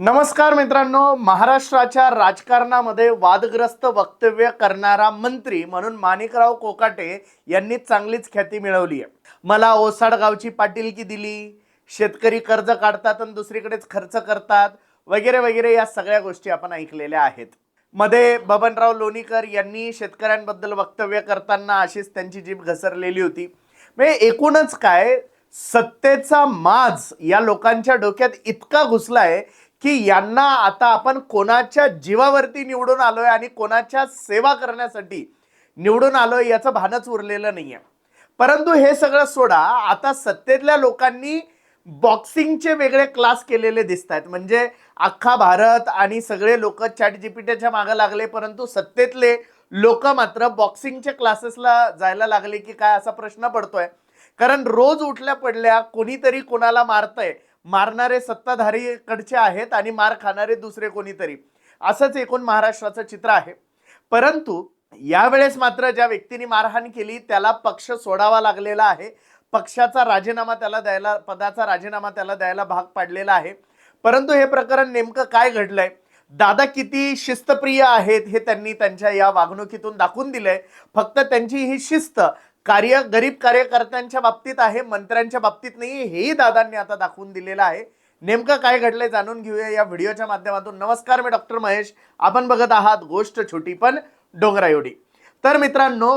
नमस्कार मित्रांनो महाराष्ट्राच्या राजकारणामध्ये वादग्रस्त वक्तव्य करणारा मंत्री म्हणून माणिकराव कोकाटे यांनी चांगलीच ख्याती मिळवली आहे. मला ओसाड गावची पाटीलकी दिली. शेतकरी कर्ज काढतात आणि दुसरीकडेच खर्च करतात. वगैरे वगैरे या सगळ्या गोष्टी आपण ऐकलेल्या आहेत. मध्ये बबनराव लोणीकर यांनी शेतकऱ्यांबद्दल वक्तव्य करताना अशीच त्यांची जीभ घसरलेली होती. म्हणजे एकूणच काय? सत्तेचा माज या लोकांच्या डोक्यात इतका घुसलाय की यांना आता आपण कोणाच्या जीवावरती निवडून आलोय आणि कोणाच्या सेवा करण्यासाठी निवडून आलोय याचं भानच उरलेलं नाहीये. परंतु हे सगळं सोडा आता सत्तेतल्या लोकांनी बॉक्सिंगचे वेगळे क्लास केलेले दिसत आहेत म्हणजे अख्खा भारत आणि सगळे लोक चॅट जीपीटीच्या मागे लागले परंतु सत्तेतले लोक मात्र बॉक्सिंगच्या क्लासेसला जायला लागले की काय असा प्रश्न पडतोय. कारण रोज उठल्या पडल्या कोणीतरी कोणाला मारतंय मारणारे सत्ताधारीकडचे आहेत आणि मार खाणारे दुसरे कोणीतरी. असंच एकूण महाराष्ट्राचं चित्र आहे. परंतु यावेळेस मात्र ज्या व्यक्तीने मारहाण केली त्याला पक्ष सोडावा लागलेला आहे. पक्षाचा राजीनामा त्याला द्यायला पदाचा राजीनामा त्याला द्यायला भाग पाडलेला आहे. परंतु हे प्रकरण नेमकं काय घडलंय? दादा किती शिस्तप्रिय आहेत हे त्यांनी त्यांच्या या वागणुकीतून दाखवून दिलंय. फक्त त्यांची ही शिस्त कार्य गरीब कार्यकर्त्यांच्या बाबतीत आहे मंत्र्यांच्या बाबतीत नाही हेही दादांनी आता दाखवून दिलेलं आहे. नेमकं काय घडलंय जाणून घेऊया या व्हिडिओच्या माध्यमातून. नमस्कार मी डॉक्टर महेश. आपण बघत आहात गोष्ट छोटी पण डोंगरा एवढी तर मित्रांनो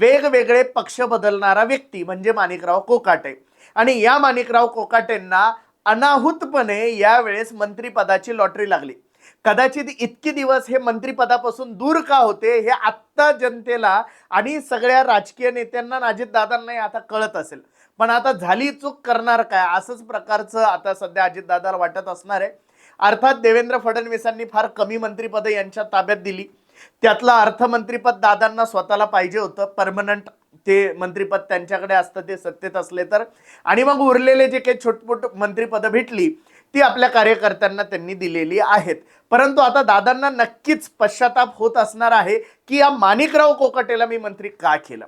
वेगवेगळे पक्ष बदलणारा व्यक्ती म्हणजे माणिकराव कोकाटे. आणि या माणिकराव कोकाटेंना अनाहूतपणे यावेळेस मंत्रिपदाची लॉटरी लागली. कदाचित इतके दिवस हे मंत्रिपदापासून दूर का होते हे आत्ता जनतेला आणि सगळ्या राजकीय नेत्यांना अजित दादांनाही आता कळत असेल. पण आता झाली चूक करणार काय? असंच प्रकारचं आता सध्या अजितदादाला वाटत असणार आहे. अर्थात देवेंद्र फडणवीसांनी फार कमी मंत्रिपदं यांच्या ताब्यात दिली. त्यातलं अर्थमंत्रीपद दादांना स्वतःला पाहिजे होतं. परमनंट ते मंत्रिपद त्यांच्याकडे असतं ते सत्तेत असले तर. आणि मग उरलेले जे काही छोटमोट मंत्रिपदं भेटली ती आपल्या कार्यकर्त्यांना त्यांनी दिलेली आहेत. परंतु आता दादांना नक्कीच पश्चाताप होत असणार आहे की या माणिकराव कोकाटेला मी मंत्री का केलं?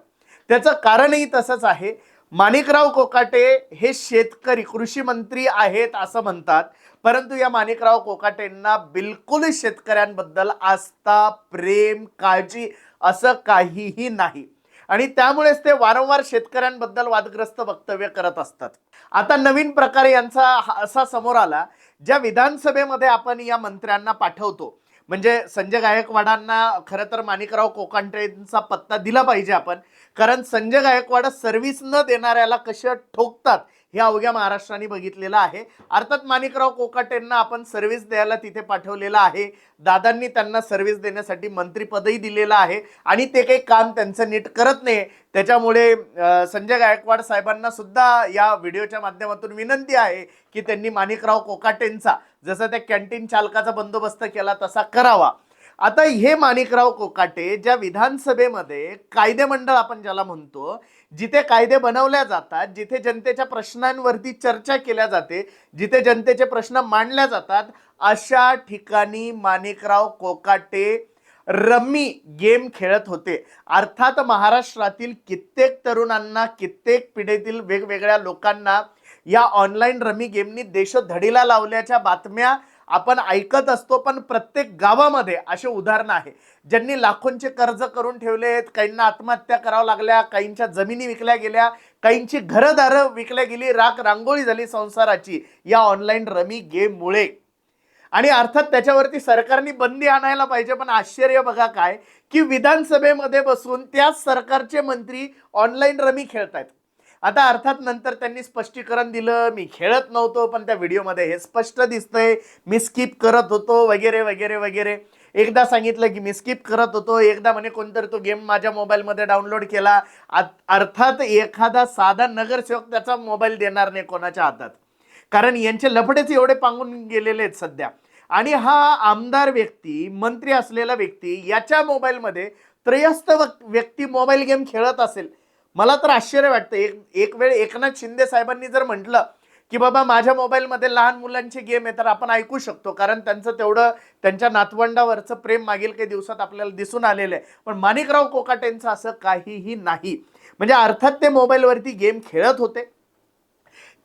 त्याचं कारणही तसंच आहे. माणिकराव कोकाटे हे शेतकरी कृषी मंत्री आहेत असं म्हणतात. परंतु या माणिकराव कोकाटेंना बिलकुल शेतकऱ्यांबद्दल आस्था प्रेम काळजी असं काहीही नाही. आणि त्यामुळेच ते वारंवार शेतकऱ्यांबद्दल वादग्रस्त वक्तव्य करत असतात. आता नवीन प्रकारे यांचा हा- असा समोर आला ज्या विधानसभेमध्ये आपण या मंत्र्यांना पाठवतो म्हणजे संजय गायकवाडांना खरं तर माणिकराव कोकांटेंचा पत्ता दिला पाहिजे आपण कारण संजय गायकवाड सर्व्हिस न देणाऱ्याला कशा ठोकतात हे अवघ्या महाराष्ट्राने बघितलेलं आहे. अर्थात माणिकराव कोकाटेंना आपण सर्व्हिस द्यायला तिथे पाठवलेलं आहे. दादांनी त्यांना सर्व्हिस देण्यासाठी मंत्रीपदही दिलेलं आहे. आणि ते काही काम त्यांचं नीट करत नाही. त्याच्यामुळे संजय गायकवाड साहेबांना सुद्धा या व्हिडिओच्या माध्यमातून विनंती आहे की त्यांनी माणिकराव कोकाटेंचा जसं त्या कॅन्टीन चालकाचा बंदोबस्त केला तसा करावा. आता हे माणिकराव कोकाटे ज्या विधानसभेमध्ये कायदेमंडळ आपण ज्याला म्हणतो जिथे कायदे बनवल्या जातात जिथे जनतेच्या प्रश्नांवरती चर्चा केल्या जाते जिथे जनतेचे प्रश्न मांडल्या जातात अशा ठिकाणी माणिकराव कोकाटे रम्मी गेम खेळत होते. अर्थात महाराष्ट्रातील कित्येक तरुणांना कित्येक पिढीतील वेगवेगळ्या लोकांना या ऑनलाईन रमी गेमनी देशधडीला लावल्याच्या बातम्या आपण ऐकत असतो पण प्रत्येक गावामध्ये असे उदाहरणं आहे. ज्यांनी लाखोंचे कर्ज करून ठेवले आहेत काहींना आत्महत्या कराव्या लागल्या काहींच्या जमिनी विकल्या गेल्या काहींची घरदारं विकल्या गेली राख रांगोळी झाली संसाराची या ऑनलाईन रमी गेममुळे. आणि अर्थात त्याच्यावरती सरकारने बंदी आणायला पाहिजे पण आश्चर्य बघा काय की विधानसभेमध्ये बसून त्याच सरकारचे मंत्री ऑनलाईन रमी खेळतायत. आता अर्थात नंतर त्यांनी स्पष्टीकरण दिलं मी खेळत नव्हतो पण त्या व्हिडिओमध्ये हे स्पष्ट दिसतंय. मी स्किप करत होतो वगैरे वगैरे वगैरे. एकदा सांगितलं की मी स्किप करत होतो. एकदा म्हणे कोणतरी तो गेम माझ्या मोबाईलमध्ये डाउनलोड केला. अर्थात एखादा साधा नगरसेवक त्याचा मोबाईल देणार नाही कोणाच्या हातात. कारण यांचे लफडेच एवढे पांगून गेलेले आहेत सध्या. आणि हा आमदार व्यक्ती मंत्री असलेला व्यक्ती याच्या मोबाईलमध्ये त्रयस्थ व्यक्ती मोबाईल गेम खेळत असेल. मला तर आश्चर्य वाटतं. एक एक वेळ एकनाथ शिंदे साहेबांनी जर म्हटलं की बाबा माझ्या मोबाईलमध्ये लहान मुलांचे गेम आहे तर आपण ऐकू शकतो. कारण त्यांचं तेवढं त्यांच्या नातवंडावरचं प्रेम मागील काही दिवसात आपल्याला दिसून आलेलं आहे. पण माणिकराव कोकाटेंचं असं काहीही नाही. म्हणजे अर्थात ते मोबाईलवरती गेम खेळत होते.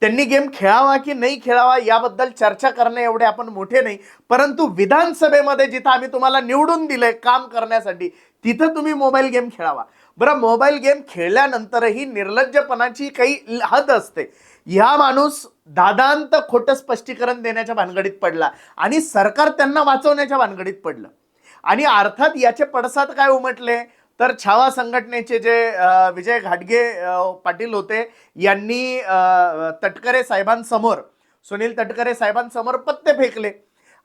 त्यांनी गेम खेळावा की नाही खेळावा याबद्दल चर्चा करणे एवढे आपण मोठे नाही. परंतु विधानसभेमध्ये जिथं आम्ही तुम्हाला निवडून दिलंय काम करण्यासाठी तिथं तुम्ही मोबाईल गेम खेळावा. बरं मोबाईल गेम खेळल्यानंतरही निर्लज्जपणाची काही हद असते. ह्या माणूस दादांत खोटं स्पष्टीकरण देण्याच्या भानगडीत पडला आणि सरकार त्यांना वाचवण्याच्या भानगडीत पडलं. आणि अर्थात याचे पडसाद काय उमटले? तर छावा संघटनेचे जे विजय घाटगे पाटील होते यांनी तटकरे साहेबांसमोर सुनील तटकरे साहेबांसमोर पत्ते फेकले.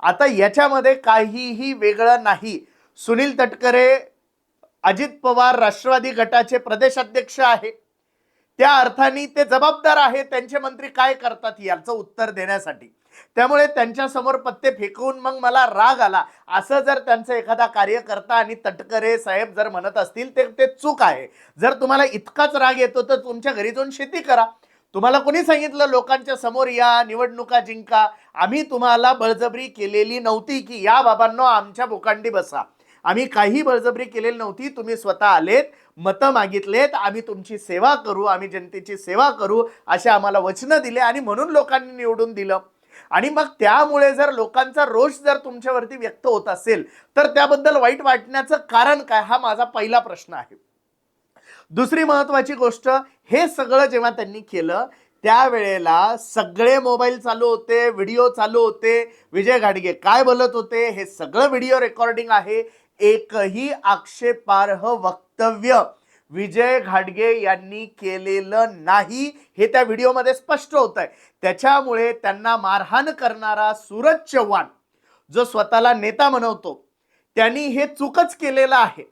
आता याच्यामध्ये काहीही वेगळं नाही. सुनील तटकरे अजित पवार राष्ट्रवादी गटाचे प्रदेशाध्यक्ष आहे. त्या अर्थाने ते जबाबदार आहे त्यांचे मंत्री काय करतात याचं उत्तर देण्यासाठी. त्यामुळे त्यांच्यासमोर पत्ते फेकून मग मला राग आला. असं जर त्यांचं एखादा कार्यकर्ता आणि तटकरे साहेब जर म्हणत असतील ते ते चूक आहे. जर तुम्हाला इतकाच राग येतो तर तुमच्या घरी जाऊन शेती करा. तुम्हाला कोणी सांगितलं लोकांच्या समोर या निवडणुका जिंका. आम्ही तुम्हाला बळजबरी केलेली नव्हती की या बाबांनो आमच्या बोकांडी बसा. आम्ही काही बळजबरी केलेली नव्हती तुम्ही स्वतः आलेत मतं मागितलेत आम्ही तुमची सेवा करू आम्ही जनतेची सेवा करू असे आम्हाला वचनं दिले आणि म्हणून लोकांनी निवडून दिलं. आणि मग त्यामुळे जर लोकांचा रोष जर तुमच्यावरती व्यक्त होत असेल तर त्याबद्दल वाईट वाटण्याचं कारण काय? हा माझा पहिला प्रश्न आहे. दुसरी महत्वाची गोष्ट हे सगळं जेव्हा त्यांनी केलं त्यावेळेला सगळे मोबाईल चालू होते व्हिडिओ चालू होते. विजय घाडगे काय बोलत होते? हे सगळं व्हिडिओ रेकॉर्डिंग आहे. एकही आक्षेपार्ह वक्तव्य विजय घाटगे यांनी केलेलं नाही हे त्या व्हिडिओमध्ये स्पष्ट होत आहे त्याच्यामुळे त्यांना मारहाण करणारा सूरज चव्हाण जो स्वतःला नेता म्हणवतो त्यांनी हे चूकच केलेलं आहे.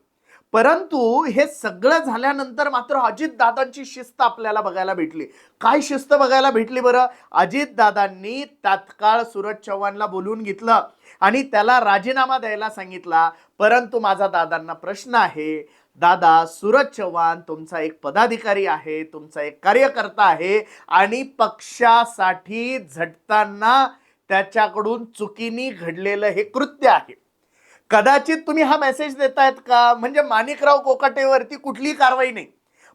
परंतु हे सगळं झाल्यानंतर मात्र अजितदादांची शिस्त आपल्याला बघायला भेटली. काय शिस्त बघायला भेटली बरं? अजितदादांनी तात्काळ सूरज चव्हाणला बोलवून घेतलं आणि त्याला राजीनामा द्यायला सांगितला. परंतु माझा दादांना प्रश्न आहे दादा सूरज चव्हाण तुमचा एक पदाधिकारी आहे तुमचा एक कार्यकर्ता आहे आणि पक्षासाठी झटताना त्याच्याकडून चुकीने घडलेलं हे कृत्य आहे. कदाचित तुम्ही हा मेसेज देतायत का? म्हणजे माणिकराव कोकाटेवरती कुठलीही कारवाई नाही.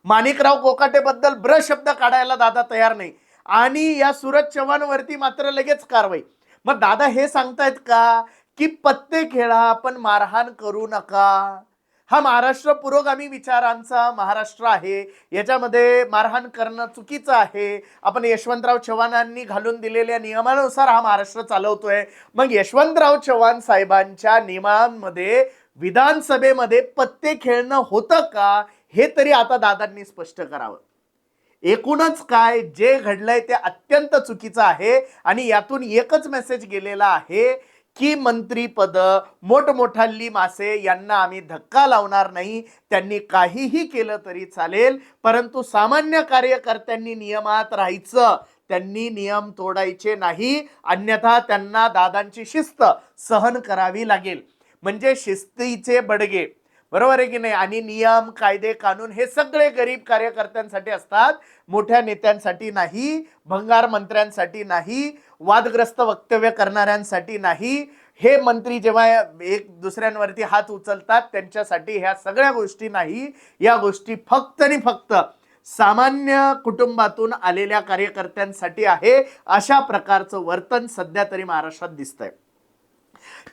माणिकराव कोकाटेबद्दल ब्र शब्द काढायला दादा तयार नाही. आणि या सूरज चव्हाणवरती मात्र लगेच कारवाई. मग दादा हे सांगतायत का? की पत्ते खेळा पण मारहाण करू नका. हा महाराष्ट्र पुरोगामी विचारांचा महाराष्ट्र आहे. याच्यामध्ये मारहाण करणं चुकीचं आहे. आपण यशवंतराव चव्हाणांनी घालून दिलेल्या नियमानुसार हा महाराष्ट्र चालवतोय. मग यशवंतराव चव्हाण साहेबांच्या नियमांमध्ये विधानसभेमध्ये पत्ते खेळणं होतं का? हे तरी आता दादांनी स्पष्ट करावं. एकूणच काय जे घडलंय ते अत्यंत चुकीचं आहे आणि यातून एकच मेसेज गेलेला आहे. की मंत्रीपद मोठमोठाली मासे यांना आम्ही धक्का लावणार नाही. त्यांनी काहीही केलं तरी चालेल परंतु सामान्य कार्यकर्त्यांनी नियमात राहायचं. त्यांनी नियम तोडायचे नाही. अन्यथा त्यांना दादांची शिस्त सहन करावी लागेल. म्हणजे शिस्तीचे बडगे. बरोबर आहे की नाही? आणि नियम कायदे कानून हे सगळे गरीब कार्यकर्त्यांसाठी असतात. मोठ्या नेत्यांसाठी नाही भंगार मंत्र्यांसाठी नाही वादग्रस्त वक्तव्य करणाऱ्यांसाठी नाही. हे मंत्री जेव्हा एक दुसऱ्यांवरती हात उचलतात त्यांच्यासाठी ह्या सगळ्या गोष्टी नाही. या गोष्टी फक्त आणि फक्त सामान्य कुटुंबातून आलेल्या कार्यकर्त्यांसाठी आहे. अशा प्रकारचं वर्तन सध्या तरी महाराष्ट्रात दिसतंय.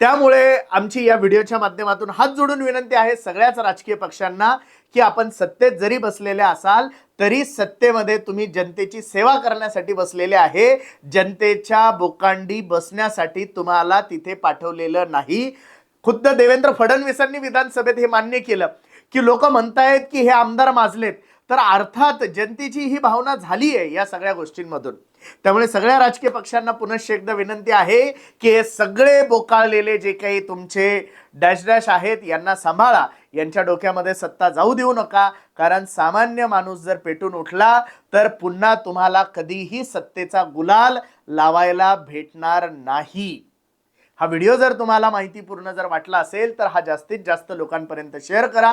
त्यामुळे आमची या व्हिडिओच्या माध्यमातून हात जोडून विनंती आहे सगळ्याच राजकीय पक्षांना की आपण सत्तेत जरी बसलेले असाल तरी सत्तेमध्ये तुम्ही जनतेची सेवा करण्यासाठी बसलेले आहे. जनतेच्या बोकांडी बसण्यासाठी तुम्हाला तिथे पाठवलेलं नाही. खुद्द देवेंद्र फडणवीसांनी विधानसभेत हे मान्य केलं की लोक म्हणतायत की हे आमदार माजलेत. तर अर्थात जनतेची ही भावना झाली आहे या सगळ्या गोष्टींमधून. त्यामुळे सगळ्या राजकीय पक्षांना पुनश्च एकदा विनंती आहे की हे सगळे बोकाळलेले जे काही तुमचे डॅश डॅश आहेत यांना सांभाळा. यांच्या डोक्यामध्ये सत्ता जाऊ देऊ नका. कारण सामान्य माणूस जर पेटून उठला तर पुन्हा तुम्हाला कधीही सत्तेचा गुलाल लावायला भेटणार नाही. हा व्हिडिओ जर तुम्हाला माहितीपूर्ण जर वाटला असेल तर हा जास्तीत जास्त लोकांपर्यंत शेअर करा.